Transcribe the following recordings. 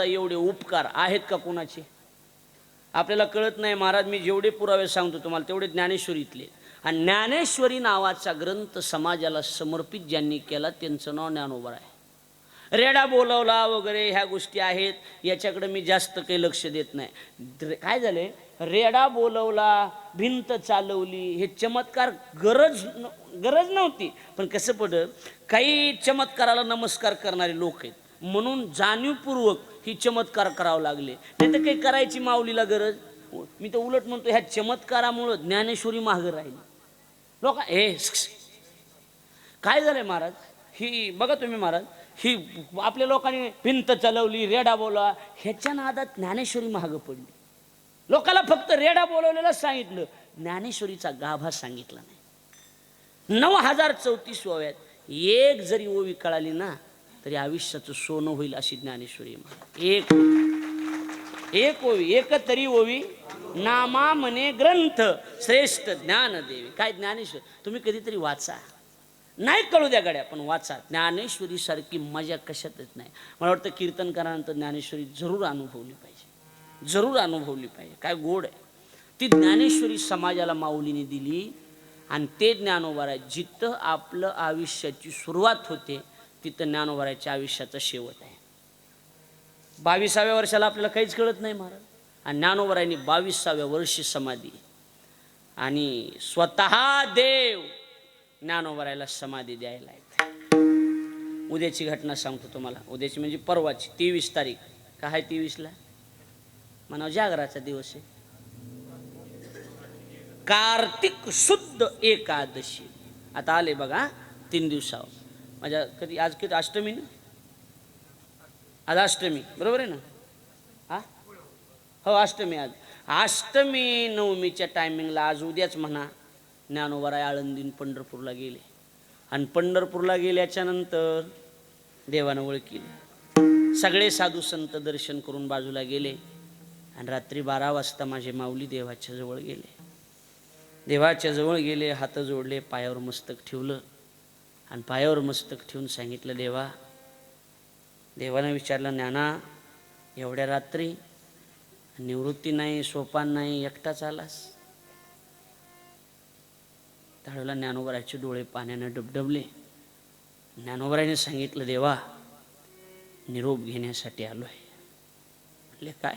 महाराजा एवढे उपकार आहेत का कोणाचे? आपल्याला कळत नाही महाराज मी जेवढे पुरावे सांगतो तुम्हाला तेवढे ज्ञानेश्वरीतले आणि ज्ञानेश्वरी नावाचा ग्रंथ समाजाला समर्पित ज्यांनी केला त्यांचं नाव ज्ञानोबर आहे. रेडा बोलावला वगैरे ह्या गोष्टी आहेत याच्याकडे मी जास्त काही लक्ष देत नाही. काय झाले? रेडा बोलवला भिंत चालवली हे चमत्कार गरज न- गरज नव्हती. पण कसं पडत काही चमत्काराला नमस्कार करणारे लोक आहेत. म्हणून जाणीवपूर्वक ही चमत्कार करावं लागले. नाही तर काही करायची माऊलीला गरज? मी तर उलट म्हणतो ह्या चमत्कारामुळं ज्ञानेश्वरी मागं राहिली. लोक हे काय झालंय महाराज? ही बघा तुम्ही महाराज ही आपल्या लोकांनी भिंत चालवली रेडा बोला ह्याच्या नादात ज्ञानेश्वरी महाग पडली. लोकाला फक्त रेडा बोलवलेलं सांगितलं. ज्ञानेश्वरीचा गाभा सांगितला नाही. नऊ हजार चौतीस ओव्यात एक जरी ओवी कळाली ना तरी आयुष्याचं सोनं होईल अशी ज्ञानेश्वरी एक ओवी. एक ओवी एक तरी ओवी नामा म्हणे ग्रंथ श्रेष्ठ ज्ञान देवी काय ज्ञानेश्वर? तुम्ही कधीतरी वाचा. नाही कळू द्या गड्या पण वाचा. ज्ञानेश्वरी सारखी मजा कशातच नाही. मला वाटतं कीर्तनकारानंतर ज्ञानेश्वरी जरूर अनुभवली पाहिजे. जरूर अनुभवली पाहिजे. काय गोड आहे. ती ज्ञानेश्वरी समाजाला माऊलीने दिली आणि ते ज्ञानोबारा जिथं आपलं आयुष्याची सुरुवात होते तिथं ज्ञानोबाराच्या आयुष्याचा शेवट आहे. बावीसाव्या वर्षाला आपल्याला काहीच कळत नाही महाराज. आणि ज्ञानोबरायांनी बावीसाव्या वर्षी समाधी आणि स्वतः देव ज्ञानोबरायला समाधी द्यायला येते. उद्याची घटना सांगतो तुम्हाला. उद्याची म्हणजे परवाची तेवीस तारीख. काय आहे तेवीसला? म्हणा जागराचा दिवस आहे. कार्तिक शुद्ध एकादशी. आता आले बघा तीन दिवसावर. माझ्या कधी आज किती अष्टमी ना? आज अष्टमी बरोबर आहे ना? हा? हो अष्टमी आज. अष्टमी नवमीच्या टायमिंगला आज उद्याच म्हणा ज्ञानोबाराय आळंदीन पंढरपूरला गेले. आणि पंढरपूरला गेल्याच्यानंतर देवानं ओळखीले सगळे साधू संत दर्शन करून बाजूला गेले आणि रात्री बारा वाजता माझे माऊली देवाच्या जवळ गेले. देवाच्या जवळ गेले हात जोडले पायावर मस्तक ठेवलं. आणि पायावर मस्तक ठेवून सांगितलं देवा देवानं विचारलं ज्ञाना एवढ्या रात्री निवृत्ती नाही सोपान नाही एकटाच आलास त्यावेळेला ज्ञानोबराचे डोळे पाण्यानं डबडबले. ज्ञानोबराने सांगितलं देवा निरोप घेण्यासाठी आलो आहे म्हणले काय?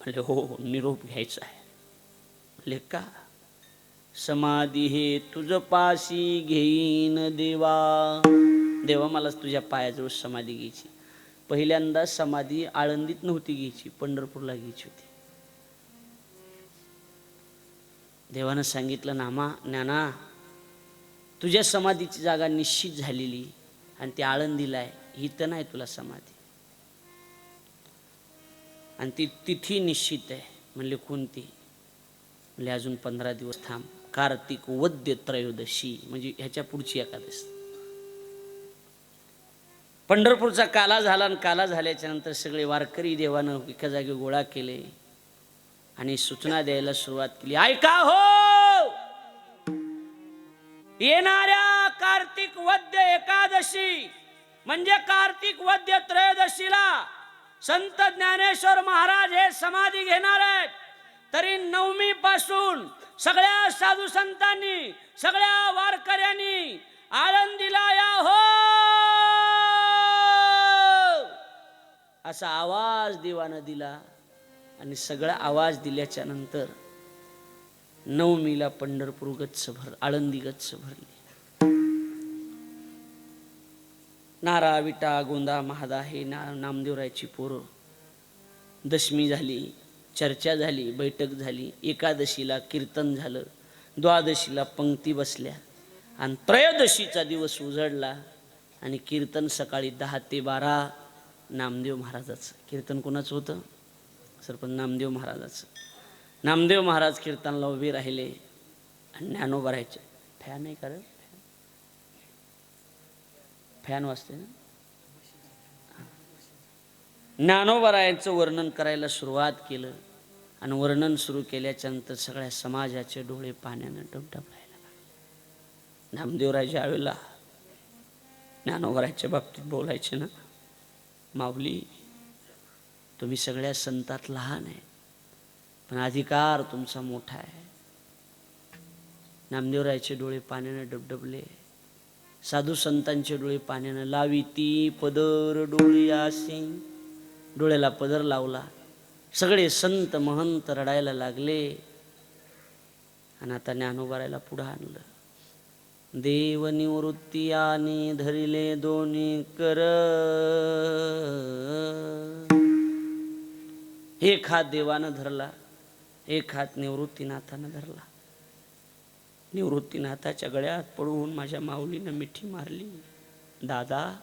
म्हणले हो, हो निरोप घ्यायचा आहे. म्हणले का? समाधी हे तुझ पाशी घेईन देवा. देवा मला तुझ्या पायाजवळ समाधी घ्यायची. पहिल्यांदा समाधी आळंदीत नव्हती घ्यायची पंढरपूरला घ्यायची होती. देवानं सांगितलं नामा ज्ञाना तुझ्या समाधीची जागा निश्चित झालेली आणि ती आळंदीला आहे. इथं नाही तुला समाधी. आणि ती तिथी निश्चित आहे. म्हणले कोणती? म्हणले अजून पंधरा दिवस थांब. कार्तिक वद्य त्रयोदशी म्हणजे ह्याच्या पुढची एकादश. पंढरपूरचा काला झाला आणि काला झाल्याच्यानंतर सगळे वारकरी देवानं एका जागी गोळा केले आणि सूचना द्यायला सुरुवात केली. ऐका हो! येणाऱ्या कार्तिक वद्य एकादशी म्हणजे कार्तिक वद्य त्रयोदशीला संत ज्ञानेश्वर महाराज हे समाधी घेणार आहेत. तरी नवमी पासून सगळ्या साधू संतांनी सगळ्या वारकऱ्यांनी आळंदीला या हो! असा आवाज देवानं दिला आणि सगळा आवाज दिल्याच्या नंतर नवमीला पंढरपूर गच्च भर आळंदी गच्च भरली नारा विटा गोंदा महादा हे ना नामदेवरायची पोरं दशमी झाली. चर्चा झाली बैठक झाली एकादशीला कीर्तन झालं द्वादशीला पंक्ती बसल्या आणि त्रयोदशीचा दिवस उजडला आणि कीर्तन सकाळी दहा ते बारा नामदेव महाराजाचं. कीर्तन कोणाचं होतं? सरपंच नामदेव महाराजाचं. नामदेव महाराज कीर्तनला उभे राहिले आणि ज्ञानोबा राहायचे. फॅन नाही कारण फॅन वाजते ना? ज्ञानोबरायांचं वर्णन करायला सुरुवात केलं. आणि वर्णन सुरू केल्याच्यानंतर सगळ्या समाजाचे डोळे पाण्यानं डबडबलायला लागले. आवेला. ज्या ज्ञानोबराच्या बाबतीत बोलायचे ना माऊली तुम्ही सगळ्या संतात लहान आहे पण अधिकार तुमचा मोठा आहे. नामदेवरायचे डोळे पाण्यानं डबडबले. साधू संतांचे डोळे पाण्यानं लावी ती पदर डोळी आसी डोळ्याला पदर लावला. सगळे संत महंत रडायला लागले. आणि आता ज्ञानोबारायला पुढं आणलं. देव निवृत्ती आणि धरिले दोन्ही कर. एक हात देवानं धरला एक हात निवृत्तीनाथानं धरला. निवृत्तीनाथाच्या गळ्यात पडून माझ्या माऊलीनं मिठी मारली. दादा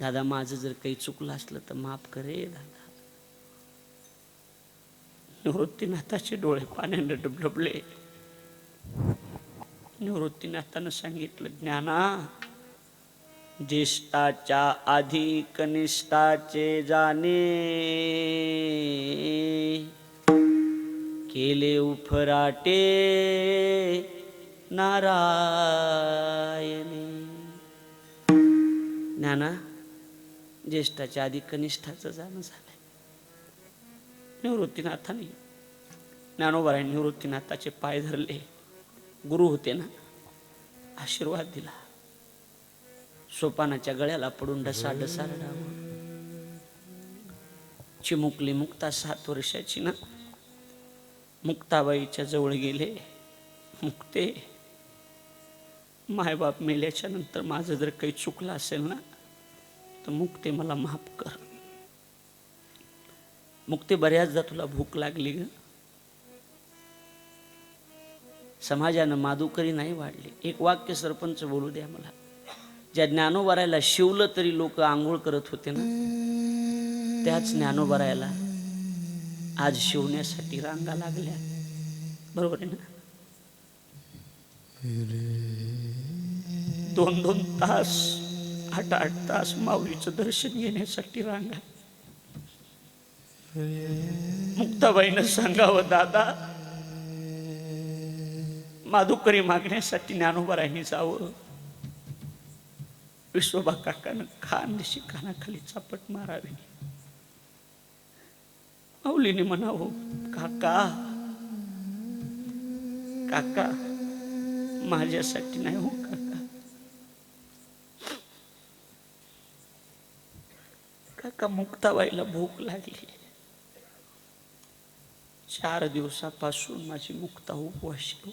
दादा माझं जर काही चुकलं असलं तर माफ करे दादा. निवृत्तीनाथाचे डोळे पाण्यानं डबडबले. निवृत्तीनाथानं सांगितलं ज्ञाना ज्येष्ठाच्या आधी कनिष्ठाचे जाणे. केले उफराटे नारायणी. ज्ञाना ज्येष्ठाच्या आधी कनिष्ठाचं जाणं झालं. निवृत्तीनाथाने. ज्ञानोबाराय निवृत्तीनाथाचे पाय धरले. गुरु होते ना. आशीर्वाद दिला. सोपानाच्या गळ्याला पडून डसा डसा रडावा. चिमुकली मुक्ता सात वर्षाची ना. मुक्ताबाईच्या जवळ गेले. मुक्ते. मायबाप मेल्याच्या नंतर माझं जर काही चुकलं असेल ना तर मुक्ते मला माफ कर. मुक्ते बऱ्याचदा तुला भूक लागली ग. समाजानं मादुकरी नाही वाढली. एक वाक्य सरपंच बोलू द्या मला. ज्या ज्ञानोबारायला शिवलं तरी लोक आंघोळ करत होते ना त्याच ज्ञानोबारायला आज शिवण्यासाठी रांगा लागल्या. बरोबर आहे ना? दोन दोन तास आठ आठ तास माऊलीचं दर्शन घेण्यासाठी रांगा. मुक्ताबाईनं सांगावं दादा माधुकरी मागण्यासाठी ज्ञानोबारायने जावं. विश्वबा काकानं खान दिशी कानाखाली चापट मारावी. माऊलीने म्हणावं काका काका माझ्यासाठी नाही हो काका. काका मुक्ताबाईला भूक लागली. चार दिवसापासून माझी मुक्ता उपवाशी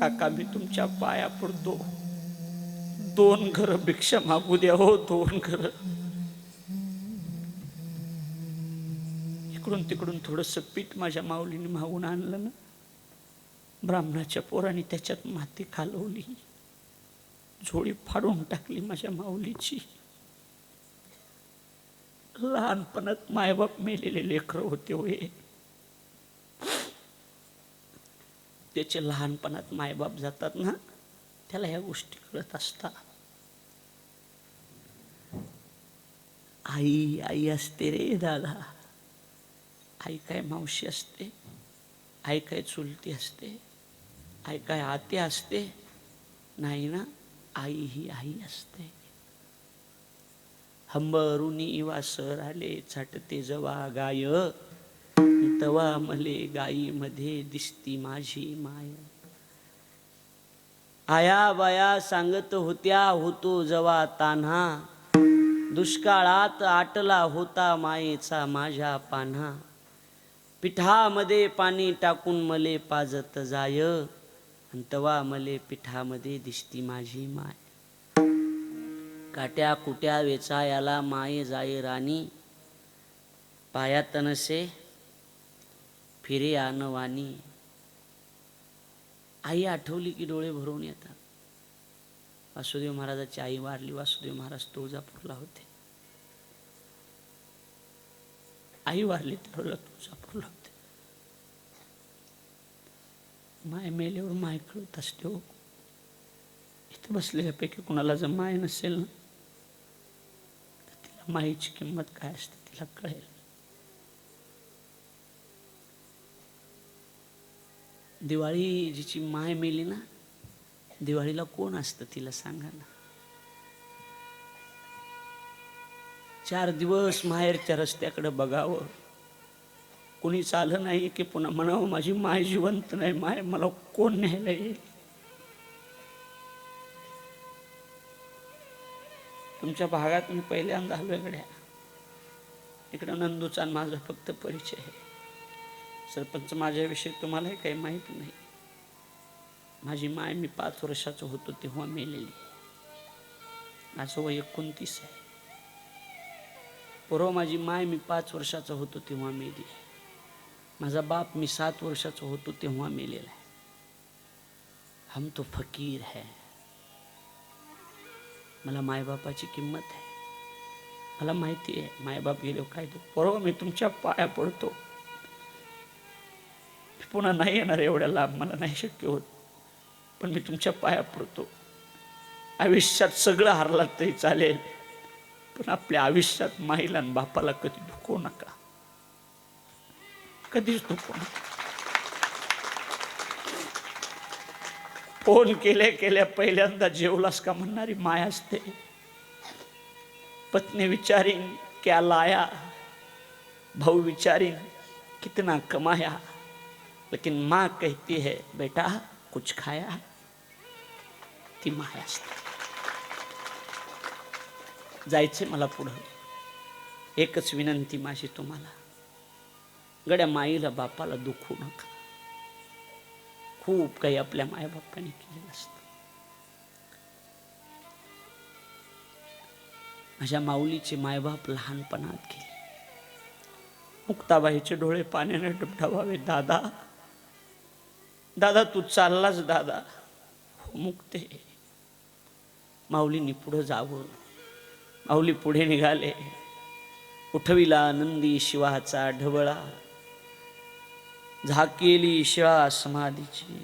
काका मी तुमच्या पाया पडतो. दोन घर भिक्षा मागू द्या हो दोन घर. इकडून तिकडून थोडस पीठ माझ्या माऊलीने मागून आणलं ना. ब्राह्मणाच्या पोराने त्याच्यात माती खालवली. झोळी फाडून टाकली माझ्या माऊलीची. लहानपणात मायबाप मेलेले लेकर होते होय. त्याचे लहानपणात मायबाप जातात ना त्याला ह्या गोष्टी कळत असतात. आई आई असते रे दादा. आई काय मावशी असते? आई काय चुलती असते? आई काय आते असते? नाही ना आई ही आई असते. हंबरुनी वासर आले छाटते जवा गाय. तवा मले गाईमध्ये दिसती माझी माय. आया बाया सांगत होत्या होतो जवा तान्हा. दुष्काळात आटला होता मायेचा माझ्या पान्हा. पिठामध्ये पाणी टाकून मले पाजत जाय. तवा मले पिठामध्ये दिसती माझी माय. काट्या कुट्या वेचायाला माये जाई राणी. पाया तनसे फिरे आणवानी आई आठवली की डोळे भरून येतात. वासुदेव महाराजाची आई वारली वासुदेव महाराज तुळजापूरला होते. आई वारली तर तुळजापूरला होते. माय मेल्यावर माय कळत असते हो. इथं बसलेल्यापैकी कुणाला जर माय नसेल ना माईची किंमत काय असते तिला कळेल. दिवाळी जिची माय मेली ना दिवाळीला कोण असतं तिला सांगा ना. चार दिवस माहेरच्या रस्त्याकडे बघावं. कोणी चालं नाही की पुन्हा म्हणावं माझी माय जिवंत नाही माय मला कोण न्यायला येईल? तुमच्या भागात मी पहिल्यांदा आलोय गड्या. इकडं नंदूचा माझा फक्त परिचय आहे. सरपंच माझ्याविषयी तुम्हालाही काही माहीत नाही. माझी माय मी पाच वर्षाचं होतो तेव्हा मेलेली. माझं वय एकोणतीस आहे. पूर्व माझी माय मी पाच वर्षाचा होतो तेव्हा मेली. माझा बाप मी सात वर्षाचा होतो तेव्हा मेलेला आहे. हम तो फकीर है. मला मायबापाची किंमत आहे. मला माहिती आहे मायबाप गेलो हो, काय तो परवा मी तुमच्या पाया पडतो. पुन्हा नाही येणार एवढ्या लाभ मला नाही शक्य होत. पण मी तुमच्या पाया पडतो. आयुष्यात सगळं हरलात तरी चालेल पण आपल्या आयुष्यात माईला आणि बापाला कधी दुखवू नका. कधीच दुखवू नका. फोन केल्या केल्या पहिल्यांदा जेवलास का म्हणणारी माय असते. पत्नी विचारीन क्या लाया भाऊ विचारीन कितना कमाया. लेकिन माँ कहती है बेटा कुछ खाया? ती माय असते. जायचे मला पुढं. एकच विनंती माझी तुम्हाला. गड्या माईला बापाला दुखू नका. खूप काही आपल्या मायबापाने केलेलं असतं. माझ्या माऊलीचे मायबाप लहानपणात गेले. मुक्ताबाईचे डोळे पाण्याने डबडावावे दादा दादा तू चाललास दादा. हो मुक्ते. माऊलीने पुढं जावं. माऊली पुढे निघाले. उठविला नंदी शिवाचा ढवळा. झाकेली शिळा समाधीची.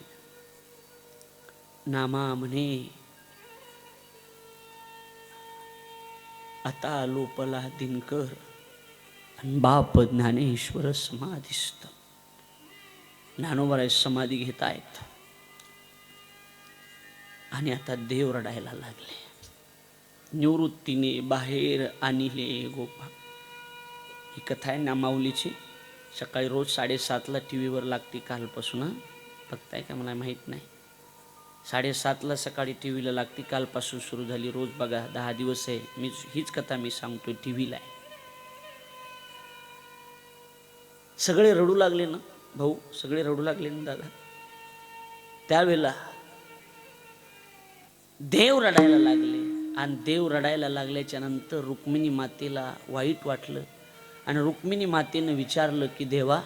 नामा म्हणे आता लोपला दिनकर आणि बाप ज्ञानेश्वर समाधीस्त ज्ञानोबराय समाधी घेत आहेत आणि आता देव रडायला लागले. निवृत्तीने बाहेर आणले गोपा. ही कथा आहे ना माऊलीची सकाळी रोज साडेसातला टी व्हीवर लागते कालपासून बघताय का मला माहीत नाही. साडेसातला सकाळी टी व्हीला लागते कालपासून सुरू झाली. रोज बघा दहा दिवस आहे. मी हीच कथा मी सांगतोय टी व्हीला आहे. सगळे रडू लागले ना भाऊ? सगळे रडू लागले ना दादा? त्यावेळेला देव रडायला लागले. आणि देव रडायला लागल्याच्या नंतर रुक्मिणी मातेला वाईट वाटलं. आणि रुक्मिणी मातेनं विचारलं की देवा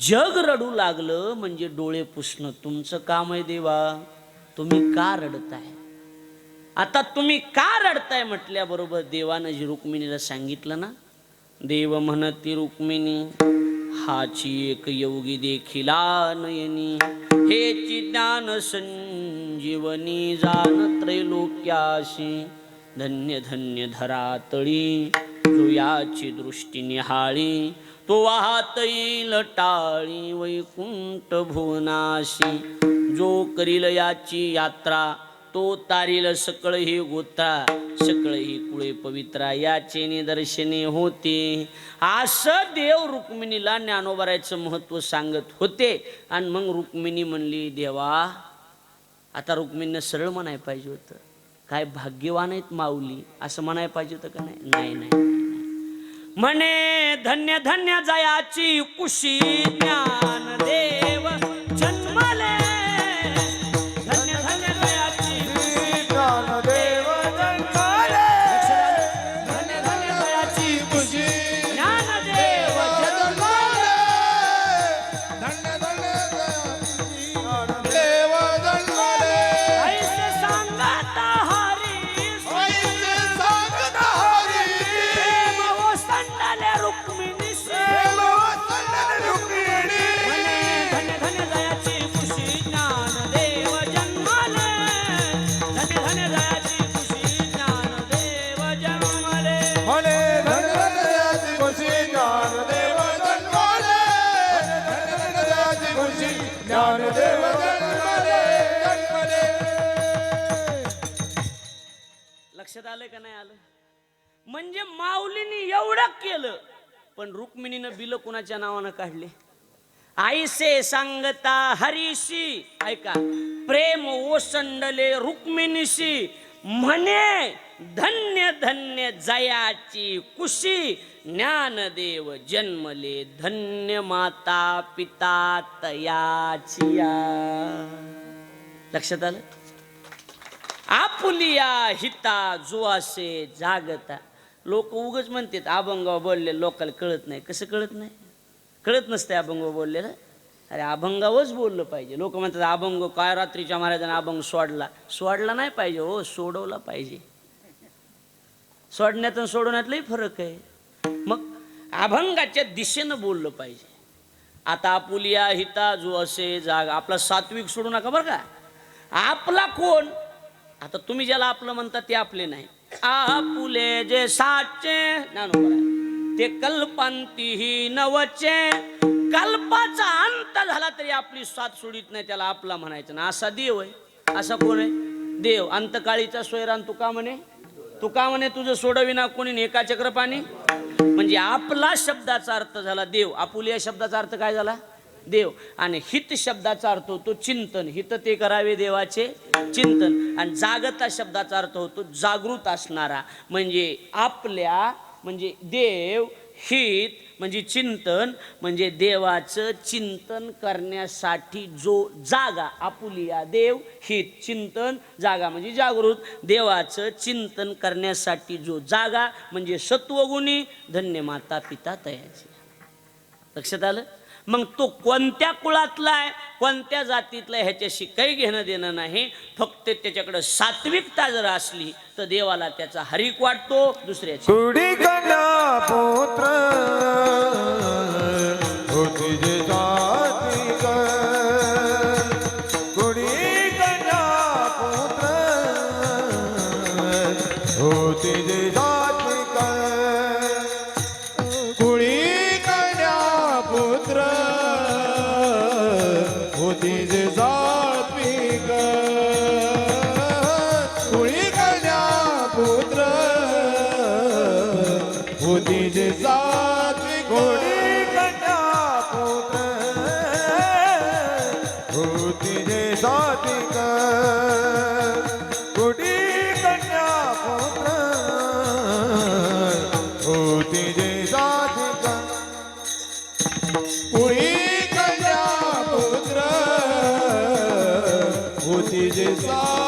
जग रडू लागलं म्हणजे डोळे पुसणं तुमचं काम आहे देवा. तुम्ही का रडताय? आता तुम्ही का रडताय? म्हटल्याबरोबर देवानं जी रुक्मिणीला सांगितलं ना देव म्हणती रुक्मिणी हाची एक योगी देखिला नयनी. हेची ज्ञान संजीवनी जाण त्रैलोक्याशी. धन्य धन्य धरातळी. जो याची दृष्टी निहाळी तो वाहत येईल टाळी वैकुंठ भुवनाशी. जो करील याची यात्रा तो तारील सकळ ही गोत्रा सकळ ही कुळे पवित्रा याचे निदर्शने होते. असं देव रुक्मिणीला ज्ञानोबरायचं महत्त्व सांगत होते. आणि मग रुक्मिणी म्हणली देवा आता रुक्मिणीनं सरळ म्हणाय पाहिजे होतं. काय भाग्यवान आहेत माऊली असं म्हणायला पाहिजे होतं का नाही? नाही, नाही. म्हणे धन्य धन्य जयाची कुशी ज्ञान दे. लक्षात आलं का नाही आलं? म्हणजे माऊलीने एवढं केलं पण रुक्मिणीनं बिल कुणाच्या नावानं काढले? आईसे सांगता हरीशी ऐका प्रेम ओसंडले रुक्मिणीशी म्हणे धन्य धन्य जयाची कुशी ज्ञानदेव जन्मले धन्य माता पिता तयाची लक्षात आलं? आपुलिया हिता जो असे जागता. लोक उगच म्हणतात अभंग बोलले लोकांना कळत नाही. कसं कळत नाही? कळत नसते अभंग बोललेलं. अरे अभंगावच बोललं पाहिजे. लोक म्हणतात अभंग काय रात्रीच्या महाराजांना अभंग सोडला? सोडला नाही पाहिजे हो सोडवला पाहिजे. सोडण्यात आणि सोडवण्यातलाही फरक आहे. मग अभंगाच्या दिशेनं बोललं पाहिजे. आता आपुलिया हिता जो असे जाग आपला सात्विक सोडू नका बरं का. आपला कोण? आता तुम्ही ज्याला आपलं म्हणता ते आपले नाही. आपुले जे साचे ते कल्पांतीही नवचे. कल्पाचा अंत झाला तरी आपली साथ सोडित नाही त्याला आपला म्हणायचं ना. असा देव आहे. असा कोण आहे? देव. अंतकाळीचा सोयरान तुका म्हणे. तुका म्हणे तुझं सोडविना कोणी एका चक्रपाणी म्हणजे आपला शब्दाचा अर्थ झाला देव. आपुल या शब्दाचा अर्थ काय झाला? देव. आणि हित शब्दाचा अर्थ होतो चिंतन. हित ते करावे देवाचे चिंतन. आणि जागता शब्दाचा अर्थ होतो जागृत असणारा. म्हणजे आपल्या म्हणजे देव हित म्हणजे चिंतन म्हणजे देवाचं चिंतन करण्यासाठी जो जागा आपुलिया देव हित चिंतन जागा म्हणजे जागृत. देवाचं चिंतन करण्यासाठी जो जागा म्हणजे सत्वगुणी धन्य माता पिता तयाची लक्षात आलं? मग तो कोणत्या कुळातला आहे? कोणत्या जातीतला ह्याच्याशी काही घेणं देणं नाही. फक्त त्याच्याकडं सात्विकता जर असली तर देवाला त्याचा हरिक वाटतो दुसऱ्याची कुडी कन्या होती Jai Sai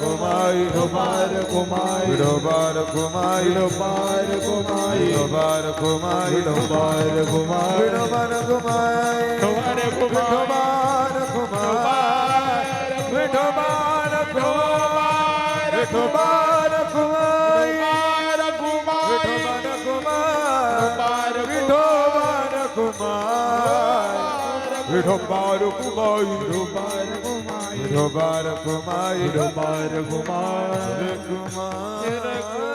குமாய் Kumar குமாய் Kumar குமாய் Kumar குமாய் Kumar குமாய் Kumar Kumar Kumar குமாய் Kumar Kumar Kumar Kumar Kumar Kumar Kumar Kumar Kumar Kumar Kumar Kumar Kumar Kumar Kumar